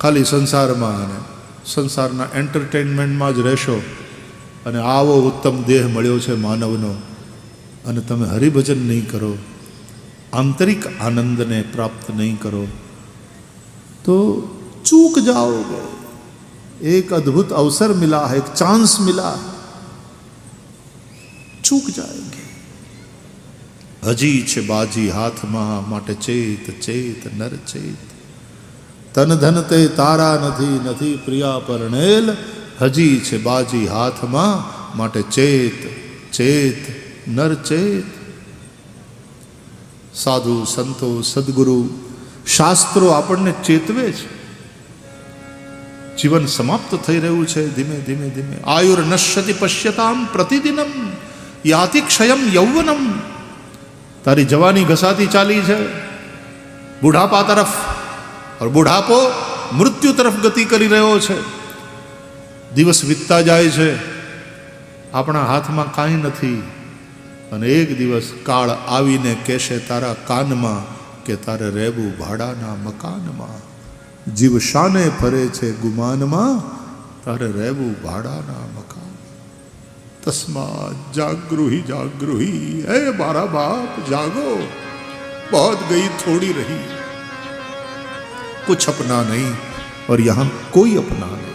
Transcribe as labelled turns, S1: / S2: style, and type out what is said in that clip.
S1: ખાલી સંસારમાં અને સંસારના એન્ટરટેનમેન્ટમાં જ રહેશો અને આવો ઉત્તમ દેહ મળ્યો છે માનવનો અને તમે હરિભજન નહીં કરો, આંતરિક આનંદને પ્રાપ્ત નહીં કરો, તો ચૂક જાઓગે. એક અદ્ભુત અવસર મિલા, એક ચાન્સ મિલા. ચૂક જાયગે હજી છે બાજી હાથમાં, માટે ચેત ચેત, નર ચેત. તન ધન તે તારા નથી નથી પ્રિયા પરણેલ. હજી છે બાજી હાથમાં, માટે ચેત ચેત, નર ચેત. સાધુ, સંતો, સદગુરુ, શાસ્ત્રો આપણને ચેતવે છે. જીવન સમાપ્ત થઈ રહ્યું છે ધીમે ધીમે ધીમે. આયુર નશ્યતિ પશ્યતામ પ્રતિદિનમ, યાતિ ક્ષયમ યૌવનમ. તારી જવાની ઘસાતી ચાલી છે. બુઢાપા તરફ और બુઢાપો મૃત્યુ તરફ ગતિ કરી રહ્યો છે દિવસ વીતતા જાય છે આપણા હાથમાં કાંઈ નથી અને એક દિવસ કાળ આવીને કહેશે તારા કાનમાં કે તારે રહેવું ભાડાના મકાનમાં જીવ શાને ફરે છે ગુમાનમાં તારે રહેવું ભાડાના મકાન તસ્મા જાગૃહી જાગૃહી હે મારા બાપ જાગો બહોત ગઈ થોડી રહી कुछ अपना नहीं और यहां कोई अपना नहीं